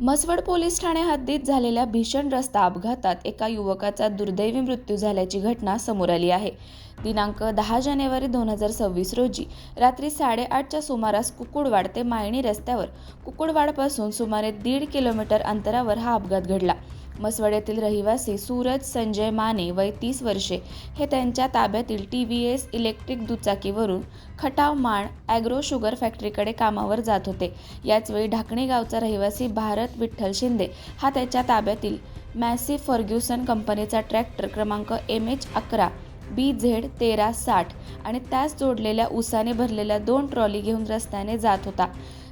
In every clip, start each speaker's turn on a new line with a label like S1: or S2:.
S1: Mhaswad police Thane हद्दीत झालेल्या भीषण रस्ता अपघातात एका युवकाचा दुर्दैवी मृत्यू झाल्याची घटना समोर आली आहे. दिनांक दहा जानेवारी दोन हजार सव्वीस रोजी रात्री साडेआठच्या सुमारास कुकुडवाड ते मायणी रस्त्यावर कुकुडवाडपासून सुमारे दीड किलोमीटर अंतरावर हा अपघात घडला. मसवड येथील रहिवासी सूरज संजय माने वय तीस वर्षे हे त्यांच्या ताब्यातील टी व्ही एस इलेक्ट्रिक दुचाकीवरून खटाव माण ॲग्रो शुगर फॅक्टरीकडे कामावर जात होते. याचवेळी ढाकणी गावचा रहिवासी भारत विठ्ठल शिंदे हा त्याच्या ताब्यातील मॅसी फर्ग्युसन कंपनीचा ट्रॅक्टर क्रमांक एम एच अकरा बी झेड तेरा साठ आणि त्यास जोडलेल्या उसाने भरलेल्या दोन ट्रॉली घेऊन रस्त्याने जात होता.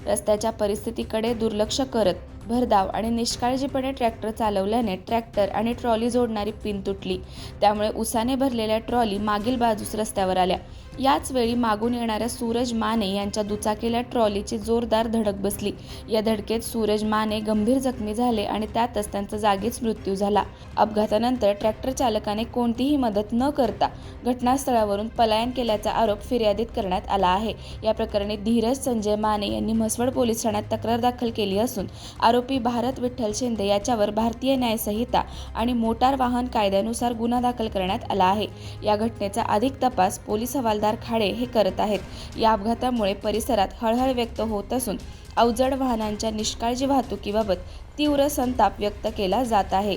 S1: रस्त्याच्या परिस्थितीकडे दुर्लक्ष करत भरधाव आणि निष्काळजीपणे ट्रॅक्टर चालवल्याने ट्रॅक्टर आणि ट्रॉली जोडणारी पिन तुटली. त्यामुळे उसाने भरलेल्या ट्रॉली मागील बाजूस रस्त्यावर आल्या. याच वेळी मागून येणाऱ्या सूरज माने यांच्या दुचाकीला ट्रॉलीची जोरदार धडक बसली. या धडकेत सूरज माने गंभीर जखमी झाले आणि त्यातच त्यांचा जागीच मृत्यू झाला. अपघातानंतर ट्रॅक्टर चालकाने कोणतीही मदत न करता घटनास्थळावरून पलायन केल्याचा आरोप फिर्यादीत करण्यात आला आहे. या प्रकरणी धीरज संजय माने यांनी सासवड पोलीस ठाण्यात तक्रार दाखल केली असून आरोपी भारत विठ्ठल शिंदे याच्यावर भारतीय न्यायसंहिता आणि मोटार वाहन कायद्यानुसार गुन्हा दाखल करण्यात आला आहे. या घटनेचा अधिक तपास पोलीस हवालदार खाडे हे करत आहेत. या अपघातामुळे परिसरात हळहळ व्यक्त होत असून अवजड वाहनांच्या निष्काळजी वाहतुकीबाबत तीव्र संताप व्यक्त केला जात आहे.